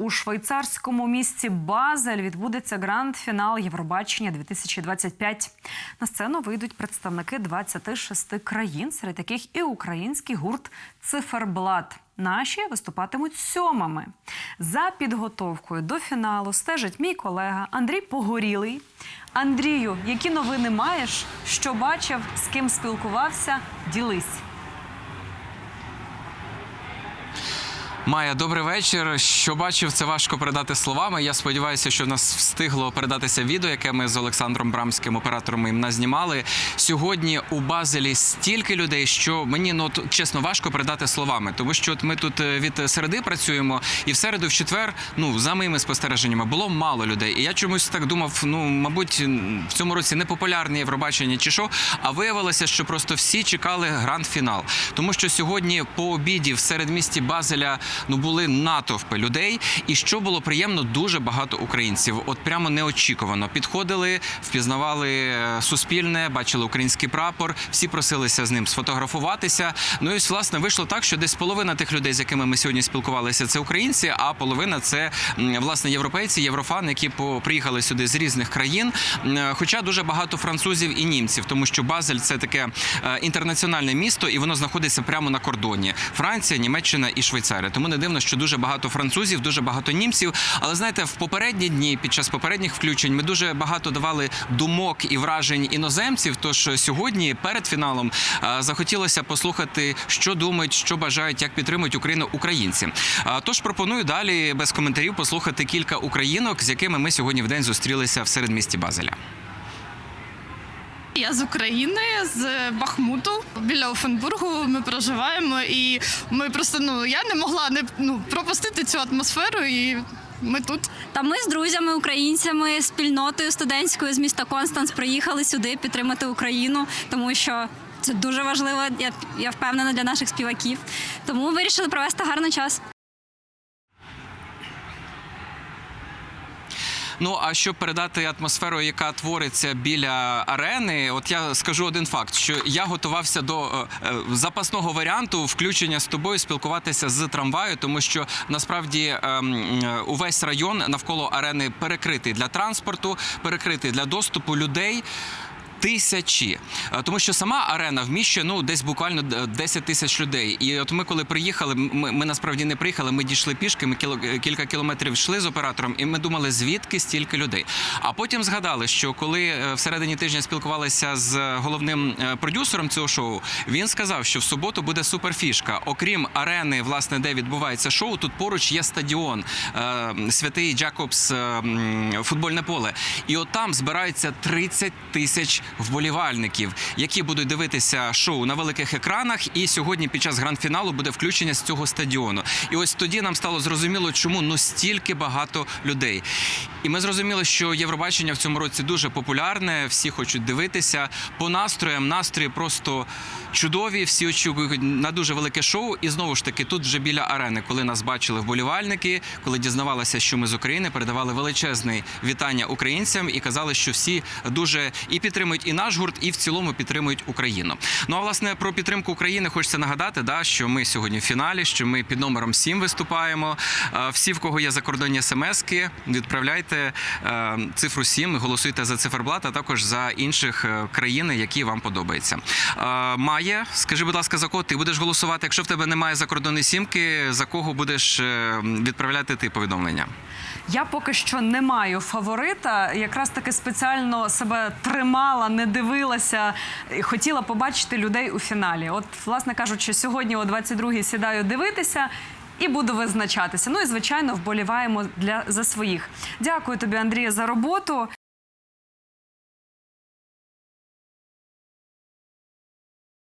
у швейцарському місті Базель відбудеться гранд-фінал Євробачення 2025. На сцену вийдуть представники 26 країн, серед яких і український гурт Циферблат. Наші виступатимуть сьомими. За підготовкою до фіналу стежить мій колега Андрій Погорілий. Андрію, які новини маєш? Що бачив, з ким спілкувався? Ділись. Майя, добрий вечір. Що бачив, це важко передати словами. Я сподіваюся, що в нас встигло передатися відео, яке ми з Олександром Брамським оператором їм назнімали. Сьогодні у Базелі стільки людей, що мені ну чесно важко передати словами, тому що от ми тут е, від середи працюємо, і в середу, в четвер, ну за моїми спостереженнями, було мало людей. І я чомусь так думав, ну мабуть, в цьому році не популярне Євробачення чи що. А виявилося, що просто всі чекали гранд-фінал, тому що сьогодні по обіді в середмісті Базеля ну були натовпи людей. І що було приємно, дуже багато українців. От прямо неочікувано підходили, впізнавали е, суспільне, бачили український прапор. Всі просилися з ним сфотографуватися. Ну і ось, власне вийшло так, що десь половина тих людей, з якими ми сьогодні спілкувалися, це українці, а половина це власне європейці, єврофани, які приїхали сюди з різних країн. Е, Хоча дуже багато французів і німців, тому що Базель це таке е, інтернаціональне місто, і воно знаходиться прямо на кордоні. Франція, Німеччина і Швейцарія. Тому не дивно, що дуже багато французів, дуже багато німців. Але знаєте, в попередні дні, під час попередніх включень, ми дуже багато давали думок і вражень іноземців. Тож сьогодні, перед фіналом, е, захотілося послухати, що думають, що бажають, як підтримують Україну українці. Е, Тож пропоную далі без коментарів послухати кілька українок, з якими ми сьогодні в день зустрілися в середмісті Базеля. Я з України, з Бахмуту. Біля Офенбургу ми проживаємо, і ми просто ну я не могла не ну пропустити цю атмосферу, і ми тут. Та ми з друзями, українцями, спільнотою студентською з міста Констанс приїхали сюди підтримати Україну, тому що це дуже важливо. Я, я впевнена для наших співаків. Тому вирішили провести гарний час. Ну а щоб передати атмосферу, яка твориться біля арени, от я скажу один факт: що я готувався до е, е, запасного варіанту включення з тобою спілкуватися з трамваю, тому що насправді ем, е, увесь район навколо арени перекритий для транспорту, перекритий для доступу людей. Тисячі, Е, тому що сама арена вміщує ну десь буквально д- 10 тисяч людей. І от ми, коли приїхали, ми, ми насправді не приїхали. Ми дійшли пішки. Ми е, кілька кілометрів йшли з оператором, і ми думали, звідки стільки людей. А потім згадали, що коли е, всередині тижня спілкувалися з головним е, продюсером цього шоу, він сказав, що в суботу буде суперфішка. Окрім арени, власне, де відбувається шоу, тут поруч є стадіон е, святий Джакобс е, футбольне поле. І от там збираються 30 тисяч вболівальників, які будуть дивитися шоу на великих екранах. І сьогодні, під час гранд-фіналу, буде включення з цього стадіону. І ось тоді нам стало зрозуміло, чому ну стільки багато людей. І ми зрозуміли, що Євробачення в цьому році дуже популярне. Всі хочуть дивитися. По настроям настрої просто чудові. Всі очікують на дуже велике шоу. І знову ж таки, тут вже біля арени, коли нас бачили вболівальники, коли дізнавалися, що ми з України, передавали величезне вітання українцям і казали, що всі дуже і підтримують і наш гурт, і в цілому підтримують Україну. Ну а власне про підтримку України хочеться нагадати, да, що ми сьогодні в фіналі, що ми під номером 7 виступаємо. Всі, в кого є закордонні смски, відправляйте е, цифру 7, голосуйте за циферблат, а також за інших е, країн, які вам подобаються. Е, Має, скажи, будь ласка, за кого ти будеш голосувати? Якщо в тебе немає закордонної сімки, за кого будеш відправляти ти повідомлення? Я поки що не маю фаворита. Якраз таки спеціально себе тримала, не дивилася, хотіла побачити людей у фіналі. От, власне кажучи, сьогодні о 22-й сідаю дивитися. І буду визначатися. Ну і звичайно вболіваємо для за своїх. Дякую тобі, Андрія, за роботу.